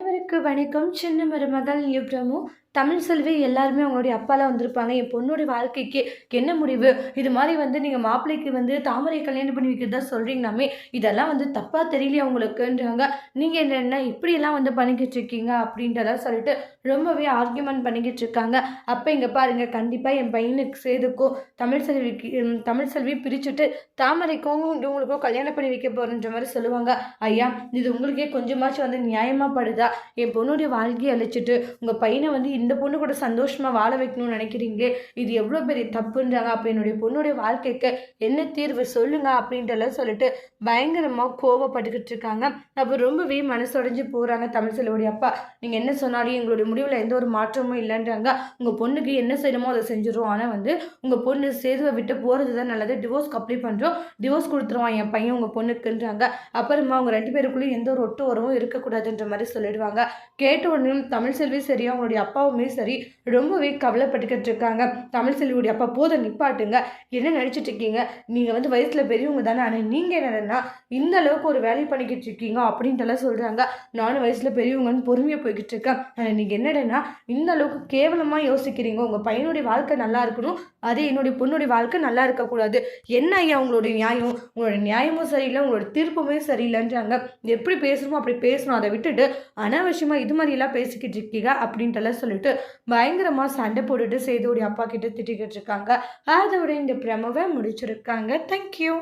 அனைவருக்கு வணக்கம். சின்ன மருமகள் யுப்ரமு தமிழ் செல்வி எல்லாருமே அவங்களுடைய அப்பாலாம் வந்திருப்பாங்க. என் பொண்ணுடைய வாழ்க்கைக்கு என்ன முடிவு? இது மாதிரி வந்து நீங்கள் மாப்பிள்ளைக்கு வந்து தாமரை கல்யாணம் பண்ணி வைக்கிறதா சொல்கிறீங்களாமே இதெல்லாம் வந்து தப்பாக தெரியலையே அவங்களுக்குன்றாங்க. நீங்கள் என்னென்ன இப்படியெல்லாம் வந்து பண்ணிக்கிட்டு இருக்கீங்க அப்படின்றதெல்லாம் சொல்லிட்டு ரொம்பவே ஆர்கியூமெண்ட் பண்ணிக்கிட்டு இருக்காங்க. அப்போ இங்கே பாருங்கள் கண்டிப்பாக என் பையனுக்கு சேதுக்கும் தமிழ் செல்விக்கு தமிழ் செல்வி பிரிச்சுட்டு தாமரைக்கும் உங்களுக்கும் கல்யாணம் பண்ணி வைக்க போகிறன்ற மாதிரி சொல்லுவாங்க. ஐயா இது உங்களுக்கே கொஞ்சமாச்சும் வந்து நியாயமாக படுதா? என் பொண்ணுடைய வாழ்க்கையை அழிச்சிட்டு உங்கள் பையனை வந்து இந்த பொண்ணு கூட சந்தோஷமாக வாழ வைக்கணும்னு நினைக்கிறீங்களே? இது எவ்வளோ பெரிய தப்புன்றாங்க அப்போ என்னுடைய பொண்ணுடைய வாழ்க்கைக்கு என்ன தீர்வு சொல்லுங்க அப்படின்றலாம் சொல்லிட்டு பயங்கரமாக கோவப்பட்டுக்கிட்டு இருக்காங்க. அப்போ ரொம்பவே மனசுடைஞ்சு போகிறாங்க தமிழ் செல்வடைய அப்பா. நீங்கள் என்ன சொன்னாலும் எங்களுடைய முடிவில் எந்த ஒரு மாற்றமும் இல்லைன்றாங்க. உங்கள் பொண்ணுக்கு என்ன செய்யணுமோ அதை செஞ்சிடும் ஆனால் வந்து உங்கள் பொண்ணு சேதுவை விட்டு போகிறது தான் நல்லது. டிவோர்ஸ்க்கு அப்ளை பண்ணுறோம் டிவோர்ஸ் கொடுத்துருவான் என் பையன் உங்கள் பொண்ணுக்குன்றாங்க. அப்புறமா அவங்க ரெண்டு பேருக்குள்ளேயும் எந்த ஒரு ஒட்டு உறவும் இருக்கக்கூடாதுன்ற மாதிரி சொல்லிடுவாங்க. கேட்ட உடனே தமிழ் செல்வி சரி அவங்களுடைய அப்பா அப்பாவுமே சரி. ரொம்பவே கவலைப்பட்டுக்கிட்டு இருக்காங்க தமிழ் செல்வியுடைய அப்பா போதை நிப்பாட்டுங்க. என்ன நினச்சிட்டு இருக்கீங்க நீங்கள் வந்து வயசில் பெரியவங்க தானே. ஆனால் நீங்கள் என்னென்னா இந்த அளவுக்கு ஒரு வேலை பண்ணிக்கிட்டு இருக்கீங்க அப்படின்ட்டுலாம் சொல்கிறாங்க நானும் வயசில் பெரியவங்கன்னு பொறுமையாக போய்கிட்டு இருக்கேன் ஆனால் நீங்கள் என்னடனா இந்த அளவுக்கு கேவலமாக யோசிக்கிறீங்க. உங்கள் பையனுடைய வாழ்க்கை நல்லா இருக்கணும். அதே என்னுடைய பொண்ணுடைய வாழ்க்கை நல்லா இருக்கக்கூடாது. என்ன ஐயா உங்களுடைய நியாயம்? உங்களோட நியாயமும் சரியில்லை. உங்களோட தீர்ப்புமே சரியில்லைன்றாங்க. எப்படி பேசணுமோ அப்படி பேசணும். அதை விட்டுட்டு அனாவசியமாக இது மாதிரியெல்லாம் பேசிக்கிட்டு இருக்கீங்க அப்படின்ட்டுலாம் சொல்லிட்டு பயங்கரமாக சண்டை போட்டுட்டு சேதுவோடைய அப்பா கிட்ட திட்டிக்கிட்டு இருக்காங்க. அதோட இந்த பிரமவை முடிச்சிருக்காங்க. தேங்க்யூ